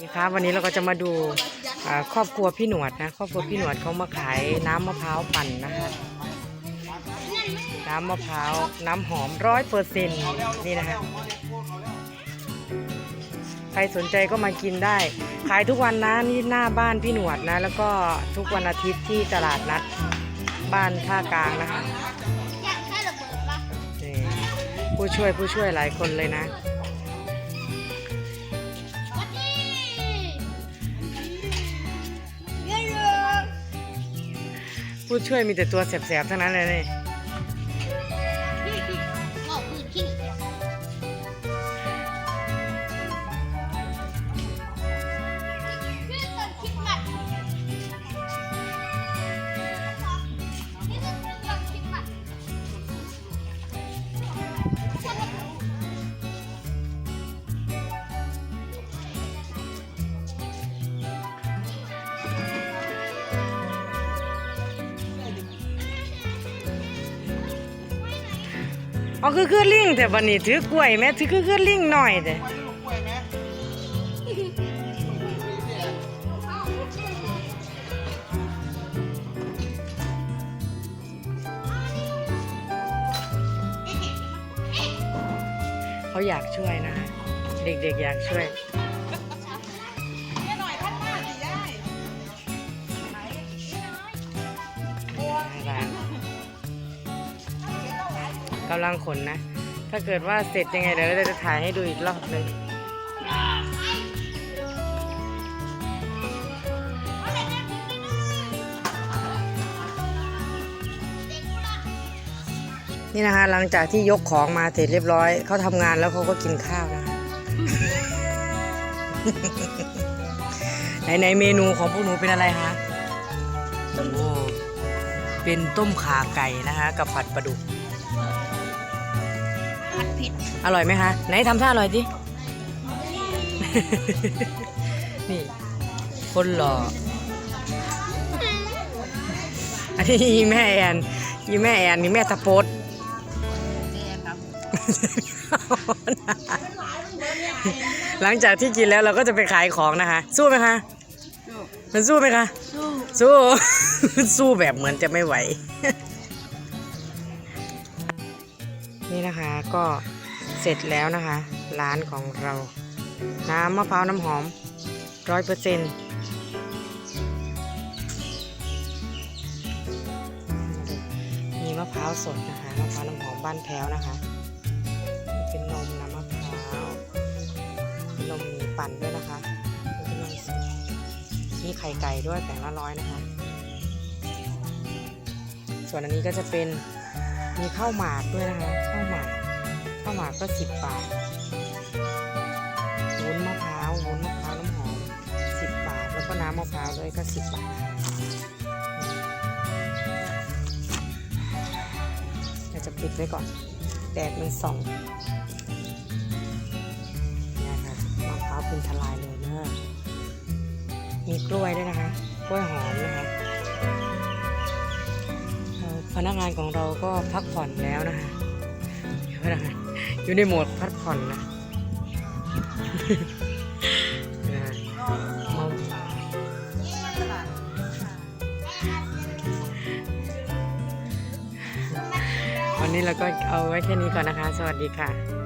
นี่ครับวันนี้เราก็จะมาดูอ่าครอบครัวพี่หนวดนะ ครอบครัวพี่หนวดเขามาขายน้ำมะพร้าวปั่นนะคะน้ำมะพร้าวน้ำหอมร้อยเปอร์เซ็นต์นี่นะฮะใครสนใจก็มากินได้ ขายทุกวันนะนี่หน้าบ้านพี่หนวดนะ แล้วก็ทุกวันอาทิตย์ที่ตลาดนัดบ้านท่ากลางนะคะนี่ผู้ช่วยผู้ช่วยหลายคนเลยนะ ผู้ช่วยมีแต่ตัวแสบๆทั้งนั้นเลยนี่ อ๋อคือคือลิงแต่บันนี้ถือกล้วยแม่ถือคือคือลิงหน่อยแต่เขาอยากช่วยนะ เด็กๆอยากช่วย กำลังขนนะ ถ้าเกิดว่าเสร็จยังไงเดี๋ยวเราจะถ่ายให้ดูอีกรอบหนึ่งนี่นะคะหลังจากที่ยกของมาเสร็จเรียบร้อยเขาทำงานแล้วเขาก็กินข้าวนะคะไหนในๆเมนูของพวกหนูเป็นอะไรคะโอ้เป็นต้มขาไก่นะคะกับผัดปลาดุก ผัดผิดอร่อยไหมคะ ไหนทำท่าอร่อยดิ นี่ คนหล่อ อันนี้ยีแม่แอนยีแม่แอนนี่แม่ตะโพดแกครับหลังจากที่กินแล้วเราก็จะไปขายของนะคะ สู้ไหมคะสู้มันสู้ไหมคะ สู้ สู้ สู้แบบเหมือนจะไม่ไหว นี่นะคะก็เสร็จแล้วนะคะ ร้านของเรา น้ำมะพร้าวน้ำหอมร้อยเปอร์เซ็นต์มีมะพร้าวสดนะคะมะพร้าวน้ำหอมบ้านแพ้วนะคะ เป็นนมน้ำมะพร้าวเป็นนมมีปั่นด้วยนะคะเป็นนมสดมีไข่ไก่ด้วยแต่งละร้อยนะคะ ส่วนอันนี้ก็จะเป็น มีข้าวหมากด้วยนะคะข้าวหมากข้าวหมากก็สิบบาทวุ้นมะพร้าววุ้นมะพร้าวน้ำหอมสิบบาท แล้วก็น้ำมะพร้าวด้วยก็สิบบาทเราจะปิดไว้ก่อน แดดมันส่องนี่ค่ะมะพร้าวเป็นทลายเลยเนอะมีกล้วยด้วยนะคะ กล้วยหอม พนักงานของเราก็พักผ่อนแล้วนะคะพนักงานอยู่ในโหมดพักผ่อนนะวันนี้เราก็เอาไว้แค่นี้ก่อนนะคะ สวัสดีค่ะ